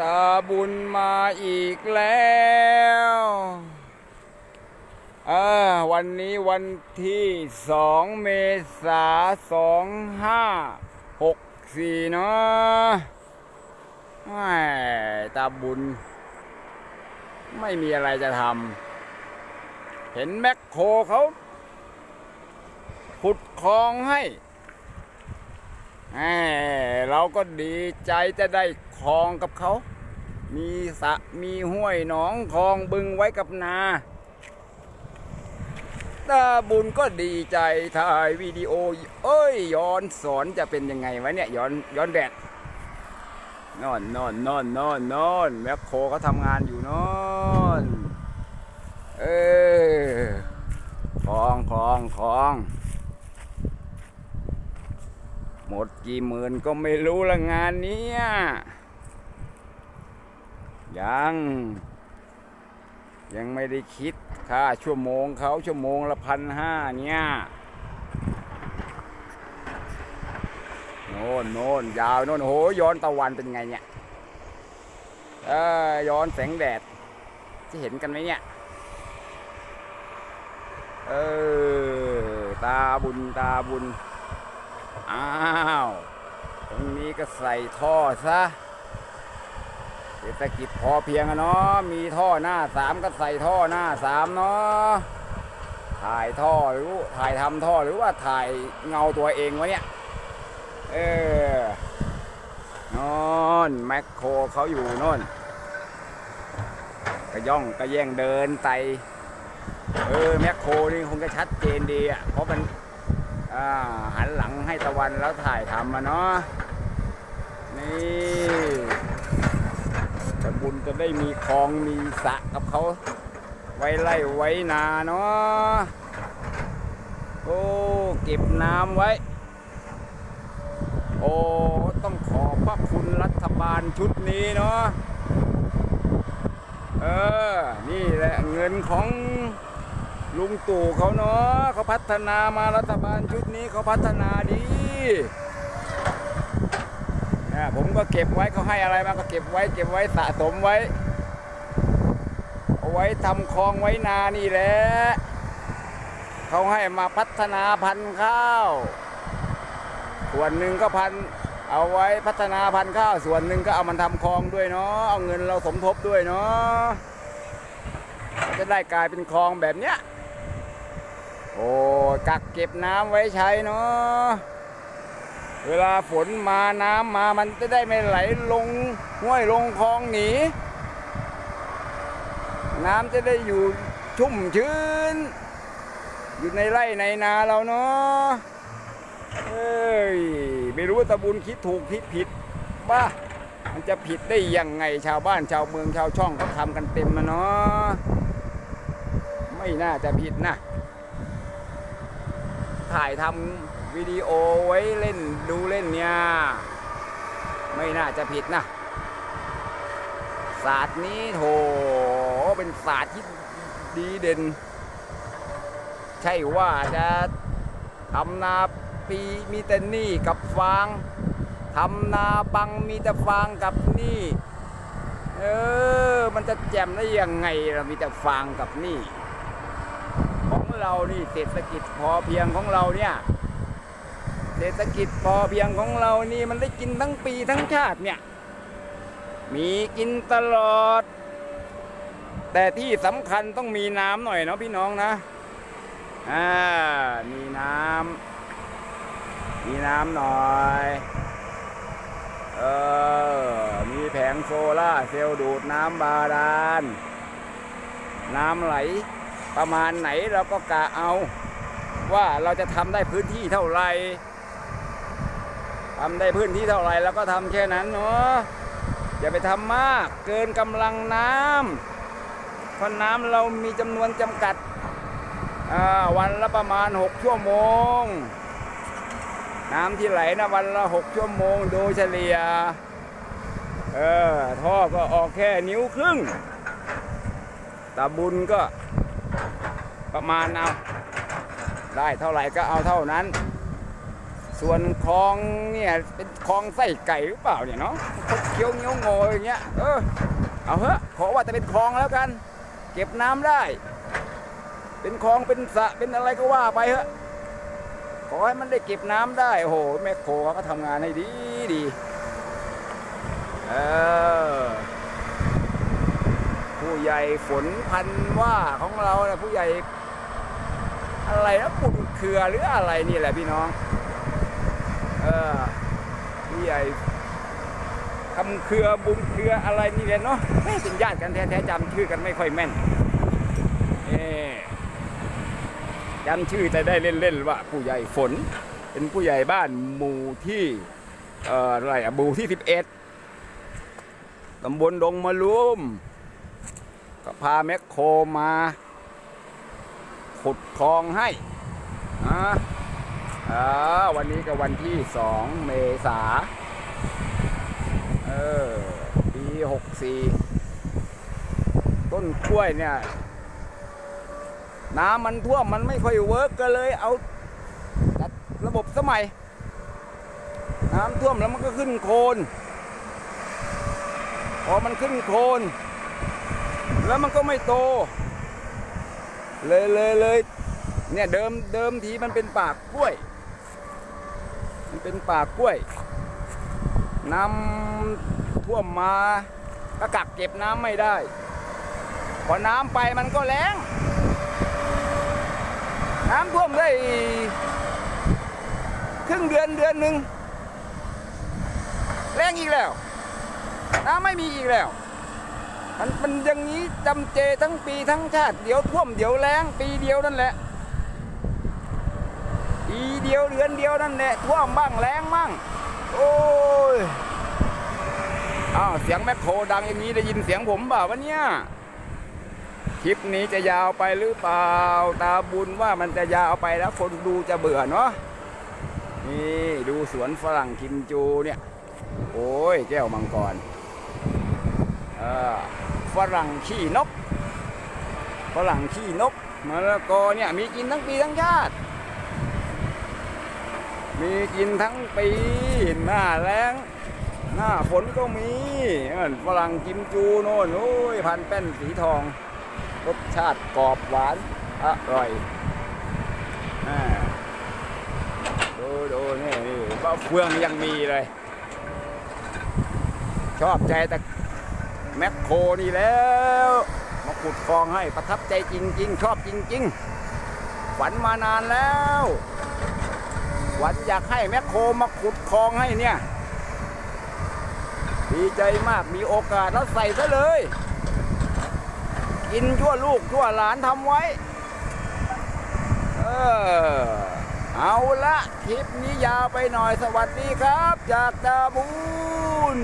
ตาบุญมาอีกแล้วอวันนี้วันที่สองเมษาสองห้าหกสี่เนาะแหม่ตาบุญ ไม่มีอะไรจะทำ เห็นแมคโครเขาขุดคลองให้แหม่เราก็ดีใจจะได้ คลองกับเขา มีสะมีห้วยหนองคลองบึงไว้กับนาตาบุญก็ดีใจถ่ายวิดีโอ เอ้ยย้อนสอนจะเป็นยังไงวะเนี่ยย้อนย้อนแดดนอนนอนนอนนอนนอนแมคโครเขาทำงานอยู่นอนเออคลองคลองคลองหมดกี่หมื่นก็ไม่รู้ละงานเนี้ย ยัง ยังไม่ได้คิดค่าชั่วโมงเขาชั่วโมงละพันห้าเนี่ยโน่นโน่นยาวโน่นโหย้อนตะวันเป็นไงเนี่ยเออย้อนแสงแดดจะเห็นกันไหมเนี่ยเออตาบุญตาบุญ อ้าว ตรงนี้ก็ใส่ท่อซะ เศรษฐกิจพอเพียงอะเนาะมีท่อหน้าสามก็ใส่ท่อหน้าสามเนาะถ่ายท่อหรือถ่ายทำท่อหรือว่าถ่ายเงาตัวเองวะเนี่ยเออนอนแมคโครเขาอยู่น่นกระย่องกระแย่งเดินไตเออแมคโครนี่คงจะชัดเจนดีอะเพราะมันอ่าหันหลังให้ตะวันแล้วถ่ายทำมาเนาะนี่ ตะบุญจะได้มีคลองมีสระกับเขา ไว้ไล่ไว้นาเนาะโอ้เก็บน้ำไว้ โอ้ต้องขอบพระคุณรัฐบาลชุดนี้เนาะเออ นี่แหละเงินของลุงตู่เขาเนาะเขาพัฒนามารัฐบาลชุดนี้เขาพัฒนาดี ผมก็เก็บไว้เขาให้อะไรมาก็เก็บไว้ เก็บไว้สะสมไว้ เอาไว้ทำคลองไว้นานี่แหละเขาให้มาพัฒนาพันธุ์ข้าวส่วนหนึ่งก็พันเอาไว้พัฒนาพันธุ์ข้าวส่วนหนึ่งก็เอามันทำคลองด้วยเนาะเอาเงินเราสมทบด้วยเนาะจะได้กลายเป็นคลองแบบเนี้ยโอ้กักเก็บน้ำไว้ใช้เนาะ เวลาฝนมาน้ำมามันจะได้ไม่ไหลลงห้วยลงคลองหนี น้ำจะได้อยู่ชุ่มชื้น อยู่ในไร่ในนาเราเนาะเอ้ยไม่รู้ว่าตะบุญคิดถูกคิดผิดบ้ามันจะผิดได้ยังไงชาวบ้านชาวเมืองชาวช่องเขาทำกันเต็มมาเนาะไม่น่าจะผิดนะ ถ่ายทำ วิดีโอไว้เล่นดูเล่นเนี่ย ไม่น่าจะผิดนะ ศาสตร์นี้โถเป็นศาสตร์ที่ดีเด่น ใช่ว่าจะทำนาปีมีแต่นี่กับฟางทำนาบังมีแต่ฟางกับนี่เออ มันจะแจ่มได้ยังไงเรามีแต่ฟางกับนี่ ของเรานี่เศรษฐกิจพอเพียงของเราเนี่ย เศรษฐกิจพอเพียงของเรานี่มันได้กินทั้งปีทั้งชาติเนี่ย มีกินตลอด แต่ที่สำคัญต้องมีน้ำหน่อยเนาะพี่น้องนะ อ่า มีน้ำ มีน้ำหน่อย เออ มีแผงโซล่าเซลล์ดูดน้ำบาดาล น้ำไหลประมาณไหนเราก็กะเอาว่าเราจะทำได้พื้นที่เท่าไหร่ ทำได้พื้นที่เท่าไร่เราก็ทำแค่นั้นเนาะอย่าไปทำมากเกินกำลังน้ำเพราะน้ำเรามีจำนวนจำกัดวันละประมาณ 6 ชั่วโมง น้ำที่ไหลนะวันละ 6 ชั่วโมงโดยเฉลี่ยเออท่อก็ออกแค่นิ้วครึ่งตาบุญก็ประมาณเอาได้เท่าไหร่ก็เอาเท่านั้น ส่วนคลองเนี่ยเป็นคลองไส้ไก่หรือเปล่าเนี่ยเนาะคดเคี้ยวเงี้ยวโงยอย่างเงี้ยเออเอาเถอะขอว่าจะเป็นคลองแล้วกัน เก็บน้ำได้ เป็นคลองเป็นสะเป็นอะไรก็ว่าไปเถอะขอให้มันได้เก็บน้ำได้โอ้โหแม่โคเขาก็ทำงานให้ดีดีเออผู้ใหญ่ฝนพันว่าของเรานะผู้ใหญ่อะไรนะปุ่นเครือหรืออะไรนี่แหละพี่น้อง ผู้ใหญ่คำเครือบุญเครืออะไรนี่แหละเนาะไม่เป็นญาติกันแท้ๆจำชื่อกันไม่ค่อยแม่นจำชื่อแต่ได้เล่นๆว่าผู้ใหญ่ฝน เป็นผู้ใหญ่บ้านหมู่ที่อะไรอะหมู่ที่สิบเอ็ดตำบลดงมะลุมก็พาแมคโครมาขุดคลองให้นะ อ่าวันนี้ก็วันที่สองเมษาเออปีหกสี่ต้นกล้วยเนี่ย น้ำมันท่วมมันไม่ค่อยเวิร์กก็เลยเอาจัดระบบสมัย น้ำท่วมแล้วมันก็ขึ้นโคนพอมันขึ้นโคน แล้วมันก็ไม่โต เลยเลยเลยเนี่ยเดิมเดิมทีมันเป็นปากกล้วย เป็นป่ากล้วย น้ำท่วมมาก็กักเก็บน้ำไม่ได้ พอน้ำไปมันก็แล้ง น้ำท่วมได้ครึ่งเดือนเดือนหนึ่งแล้งอีกแล้ว น้ำไม่มีอีกแล้ว มันมันอย่างนี้จำเจทั้งปีทั้งชาติ เดี๋ยวท่วมเดี๋ยวแล้งปีเดียวนั่นแหละ ดียวเดือนเดียวนั่นแหละท่วมบ้างแล้งบ้างโอ้ยอ้าวเสียงแมคโครดังอย่างนี้ได้ยินเสียงผมเปล่าวันเนี้ยคลิปนี้จะยาวไปหรือเปล่า ตาบุญว่ามันจะยาวไปแล้วคนดูจะเบื่อเนาะนี่ดูสวนฝรั่งคิมจูเนี่ย โอ้ยแก้วมังกรฝรั่งขี้นกฝรั่งขี้นกมะละกอเนี่ยมีกินทั้งปีทั้งชาติ มีกินทั้งปีหน้าแล้ง หน้าฝนก็มีเออฝรั่งกิมจูโน่นโอ้ยพันแป้นสีทอง รสชาติกรอบหวานอร่อยอ่าดูดูนี่นี่บ้าเฟืองยังมีเลย ชอบใจแต่แมคโครนี่แล้ว มาขุดคลองให้ประทับใจจริง ๆ ชอบจริง ๆ ฝันมานานแล้ว วันอยากให้แมคโครมาขุดคลองให้เนี่ย ดีใจมากมีโอกาสแล้วใส่ซะเลย กินชั่วลูกชั่วหลานทำไว้ เออ เอาละคลิปนี้ยาวไปหน่อยสวัสดีครับ จากดาบุญ